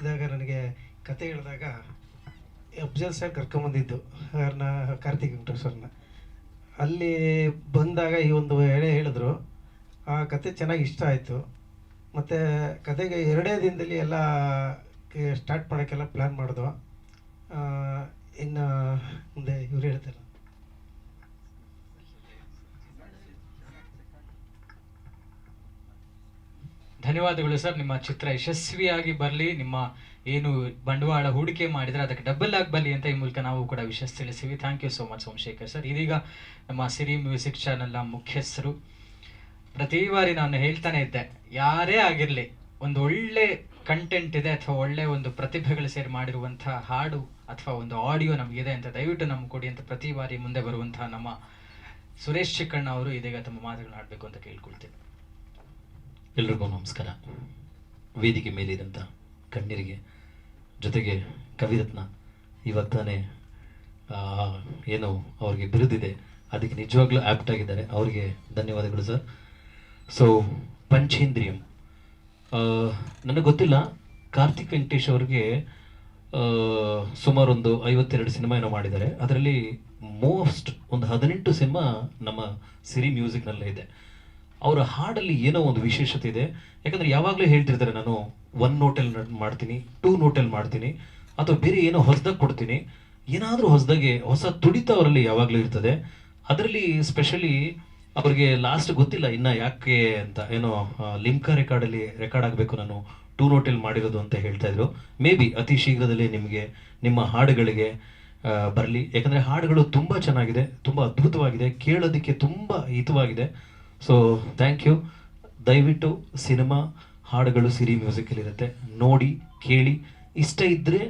ಇದ್ದಾಗ ನನಗೆ ಕತೆ ಹೇಳಿದಾಗ ಅಫ್ಜಲ್ ಸರ್ ಕರ್ಕೊಂಬಂದಿದ್ದು ಅವ್ರನ್ನ ಕಾರ್ತಿಕ್ ವೆಂಕಟೇಶ್ ಸರ್ನ. ಅಲ್ಲಿ ಬಂದಾಗ ಈ ಒಂದು ಎಳೆ ಹೇಳಿದ್ರು, ಆ ಕತೆ ಚೆನ್ನಾಗಿ ಇಷ್ಟ ಆಯಿತು. ಮತ್ತು ಕತೆಗೆ ಎರಡೇ ದಿನದಲ್ಲಿ ಎಲ್ಲ ಸ್ಟಾರ್ಟ್ ಮಾಡೋಕ್ಕೆಲ್ಲ ಪ್ಲ್ಯಾನ್ ಮಾಡಿದ್ವು ಇನ್ನು ಮುಂದೆ ಇವ್ರು ಹೇಳ್ತಾರೆ. ಧನ್ಯವಾದಗಳು ಸರ್. ನಿಮ್ಮ ಚಿತ್ರ ಯಶಸ್ವಿಯಾಗಿ ಬರಲಿ. ನಿಮ್ಮ ಏನು ಬಂಡವಾಳ ಹೂಡಿಕೆ ಮಾಡಿದರೆ ಅದಕ್ಕೆ ಡಬಲ್ ಆಗಿ ಬರಲಿ ಅಂತ ಈ ಮೂಲಕ ನಾವು ಕೂಡ ವಿಶೇಷ ತಿಳಿಸಿವಿ thank you so much Somashekhar sir. ಇದೀಗ ನಮ್ಮ ಸಿರಿ ಮ್ಯೂಸಿಕ್ ಚಾನೆಲ್ನ ಮುಖ್ಯಸ್ಥರು ಪ್ರತಿ ಬಾರಿ ನಾನು ಹೇಳ್ತಾನೆ ಇದ್ದೆ, ಯಾರೇ ಆಗಿರಲಿ, ಒಂದು ಒಳ್ಳೆ ಕಂಟೆಂಟ್ ಇದೆ ಅಥವಾ ಒಳ್ಳೆ ಒಂದು ಪ್ರತಿಭೆಗಳು ಸೇರಿ ಮಾಡಿರುವಂಥ ಹಾಡು ಅಥವಾ ಒಂದು ಆಡಿಯೋ ನಮಗಿದೆ ಅಂತ ದಯವಿಟ್ಟು ನಮ್ಗೆ ಕೊಡಿ ಅಂತ ಪ್ರತಿ ಬಾರಿ ಮುಂದೆ ಬರುವಂತಹ ನಮ್ಮ ಸುರೇಶ್ ಚಿಕ್ಕಣ್ಣ ಅವರು ಇದೀಗ ತಮ್ಮ ಮಾತುಗಳನ್ನ ಆಡಬೇಕು ಅಂತ ಕೇಳ್ಕೊಳ್ತೀನಿ. ಎಲ್ರಿಗೂ ನಮಸ್ಕಾರ. ವೇದಿಕೆ ಮೇಲಿದ್ದಂಥ ಕಣ್ಣೀರಿಗೆ ಜೊತೆಗೆ ಕವಿರತ್ನ ಇವಾಗ ತಾನೇ ಆ, ಏನು ಅವ್ರಿಗೆ ಬಿರುದಿದೆ ಅದಕ್ಕೆ ನಿಜವಾಗ್ಲೂ ಆಪ್ಟ್ ಆಗಿದ್ದಾರೆ. ಅವರಿಗೆ ಧನ್ಯವಾದಗಳು ಸರ್. ಸೊ ಪಂಚೇಂದ್ರಿಯಂ. ನನಗೆ ಗೊತ್ತಿಲ್ಲ ಕಾರ್ತಿಕ್ ವೆಂಕಟೇಶ್ ಅವ್ರಿಗೆ ಸುಮಾರು ಒಂದು ಐವತ್ತೆರಡು ಸಿನಿಮಾ ಏನೋ ಮಾಡಿದ್ದಾರೆ. ಅದರಲ್ಲಿ ಮೋಸ್ಟ್ ಒಂದು ಹದಿನೆಂಟು ಸಿನಿಮಾ ನಮ್ಮ ಸಿರಿ ಮ್ಯೂಸಿಕ್ನಲ್ಲೇ ಇದೆ. ಅವರ ಹಾಡಲ್ಲಿ ಏನೋ ಒಂದು ವಿಶೇಷತೆ ಇದೆ. ಯಾಕಂದ್ರೆ ಯಾವಾಗಲೂ ಹೇಳ್ತಿರ್ತಾರೆ ನಾನು ಒನ್ ನೋಟಲ್ಲಿ ಮಾಡ್ತೀನಿ ಟೂ ನೋಟಲ್ಲಿ ಮಾಡ್ತೀನಿ, ಅಥವಾ ಬೇರೆ ಏನೋ ಹೊಸದಾಗಿ ಕೊಡ್ತೀನಿ. ಏನಾದರೂ ಹೊಸದಾಗಿ, ಹೊಸ ತುಡಿತ ಅವರಲ್ಲಿ ಯಾವಾಗಲೂ ಇರ್ತದೆ. ಅದರಲ್ಲಿ ಸ್ಪೆಷಲಿ ಅವರಿಗೆ ಲಾಸ್ಟ್ ಗೊತ್ತಿಲ್ಲ ಇನ್ನು ಯಾಕೆ ಅಂತ, ಏನೋ ಲಿಮ್ಕಾ ರೆಕಾರ್ಡಲ್ಲಿ ರೆಕಾರ್ಡ್ ಆಗಬೇಕು ನಾನು ಟೂ ನೋಟಲ್ಲಿ ಮಾಡಿರೋದು ಅಂತ ಹೇಳ್ತಾ ಇದ್ರು. ಮೇ ಬಿ ಅತಿ ಶೀಘ್ರದಲ್ಲೇ ನಿಮಗೆ, ನಿಮ್ಮ ಹಾಡುಗಳಿಗೆ ಬರಲಿ. ಯಾಕಂದರೆ ಹಾಡುಗಳು ತುಂಬ ಚೆನ್ನಾಗಿದೆ, ತುಂಬ ಅದ್ಭುತವಾಗಿದೆ, ಕೇಳೋದಕ್ಕೆ ತುಂಬ ಹಿತವಾಗಿದೆ. ಸೊ ಥ್ಯಾಂಕ್ ಯು ದಯವಿಟ್ಟು ಸಿನಿಮಾ ಹಾಡುಗಳು, ಸಿರಿ ಮ್ಯೂಸಿಕಲ್ಲಿರುತ್ತೆ ನೋಡಿ, ಕೇಳಿ. ಇಷ್ಟ ಇದ್ದರೆ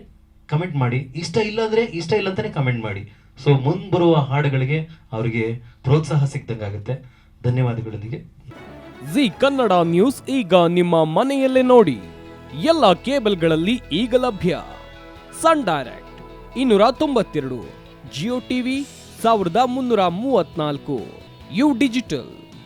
ಕಮೆಂಟ್ ಮಾಡಿ. ಇಷ್ಟ ಇಲ್ಲಾಂದರೆ ಇಷ್ಟ ಇಲ್ಲ ಅಂತಲೇ ಕಮೆಂಟ್ ಮಾಡಿ. ಸೊ ಮುಂದೆ ಹಾಡುಗಳಿಗೆ ಅವರಿಗೆ ಪ್ರೋತ್ಸಾಹ ಸಿಕ್ದಂಗಾಗುತ್ತೆ ಧನ್ಯವಾದಗಳೊಂದಿಗೆ. ಜಿ ಕನ್ನಡ ನ್ಯೂಸ್ ಈಗ ನಿಮ್ಮ ಮನೆಯಲ್ಲೇ ನೋಡಿ. ಎಲ್ಲ ಕೇಬಲ್ಗಳಲ್ಲಿ ಈಗ ಲಭ್ಯ. ಸನ್ ಡೈರೆಕ್ಟ್ ಇನ್ನೂರ ತೊಂಬತ್ತೆರಡು, ಜಿಯೋ ಟಿವಿ ಸಾವಿರದ ಮುನ್ನೂರ ಮೂವತ್ನಾಲ್ಕು ಯು ಡಿಜಿಟಲ್.